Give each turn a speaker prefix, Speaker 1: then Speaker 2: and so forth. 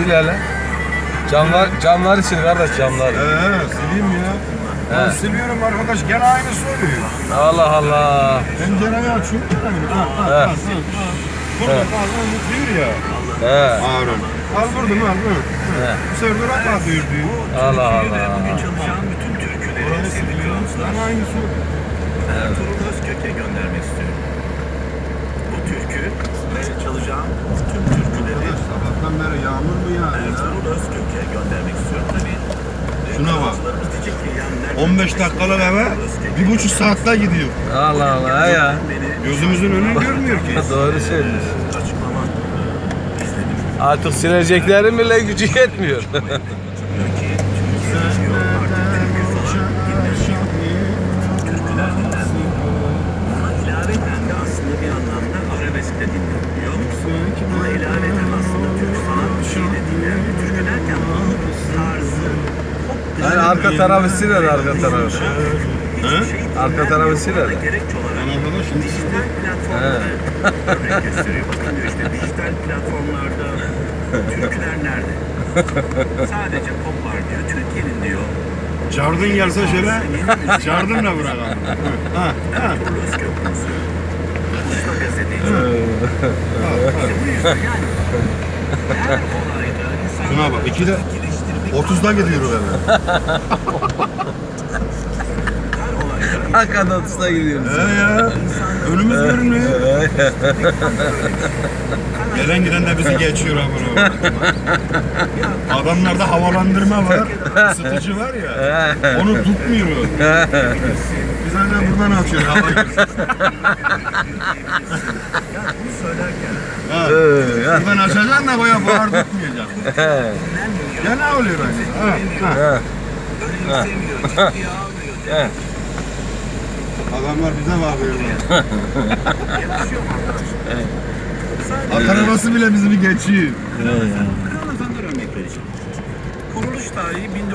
Speaker 1: sil hele. Camlar, camları sil kardeş camları.
Speaker 2: Ee, sileyim ya. Ben
Speaker 1: He.
Speaker 2: siliyorum arkadaş gene aynısı oluyor.
Speaker 1: Allah Allah.
Speaker 2: Pencereyi açıyorum. Ha, ha,
Speaker 1: He.
Speaker 2: ha, ha. Burada bazen diyor ya.
Speaker 1: He.
Speaker 2: Harun. Al vurdum al.
Speaker 1: He.
Speaker 2: Bu sefer de rahat atıyor diyor.
Speaker 1: Allah Allah.
Speaker 3: çalışan bütün türküleri yolcular.
Speaker 2: Ben aynısı oluyor.
Speaker 3: Ertuğrul Özkök'e göndermek istiyorum. Ertuğrul Özkök'e göndermek istiyorum. Tabii e,
Speaker 2: Şuna bak.
Speaker 3: yolcularımız diyecek ki ya nereden
Speaker 2: 15 dakikalık eve bir buçuk saatte gidiyor.
Speaker 1: Allah Allah ya.
Speaker 2: Gözümüzün önünü görmüyor ki.
Speaker 1: Doğru söylüyorsun.
Speaker 3: açıklama izledim.
Speaker 1: Artık sileceklerin bile gücü yetmiyor. Arka tarafı sil hele arka tarafı.
Speaker 3: Şey
Speaker 1: Arka tarafı sil hele.
Speaker 3: Gerekçe olarak
Speaker 2: Ben arkadaş şimdi
Speaker 3: dijital platformlara örnek gösteriyor. Bakın diyor işte dijital platformlarda türküler nerede? Sadece pop var diyor. Türkiye'nin diyor.
Speaker 2: Cardın gelse şöyle cardınla bırakalım. Ha, ha.
Speaker 3: Özkök konusu. Usta gazeteci. İşte bu yüzden yani her olayda insanlar
Speaker 2: Şuna bak, ikide
Speaker 3: geliştirmek
Speaker 2: 30'da gidiyor eve.
Speaker 1: Hakikaten otuzda gidiyoruz.
Speaker 2: He ya. Önümüz görünmüyor. Gelen giden de bizi geçiyor amına. Adamlarda havalandırma var, ısıtıcı var ya. Onu tutmuyor. Biz aynen buradan açıyoruz hava girsin. Ha.
Speaker 1: Ya.
Speaker 2: Buradan açacaksın da boya buhar tutmayacak.
Speaker 1: He.
Speaker 2: Ya ne oluyor aynı? Ha, ha.
Speaker 3: Ciddiye almıyor.
Speaker 1: He.
Speaker 2: Adamlar bize
Speaker 3: arkadaşlar?
Speaker 2: At arabası bile bizi bir geçiyor.
Speaker 3: Vereceğim. Kuruluş tarihi 19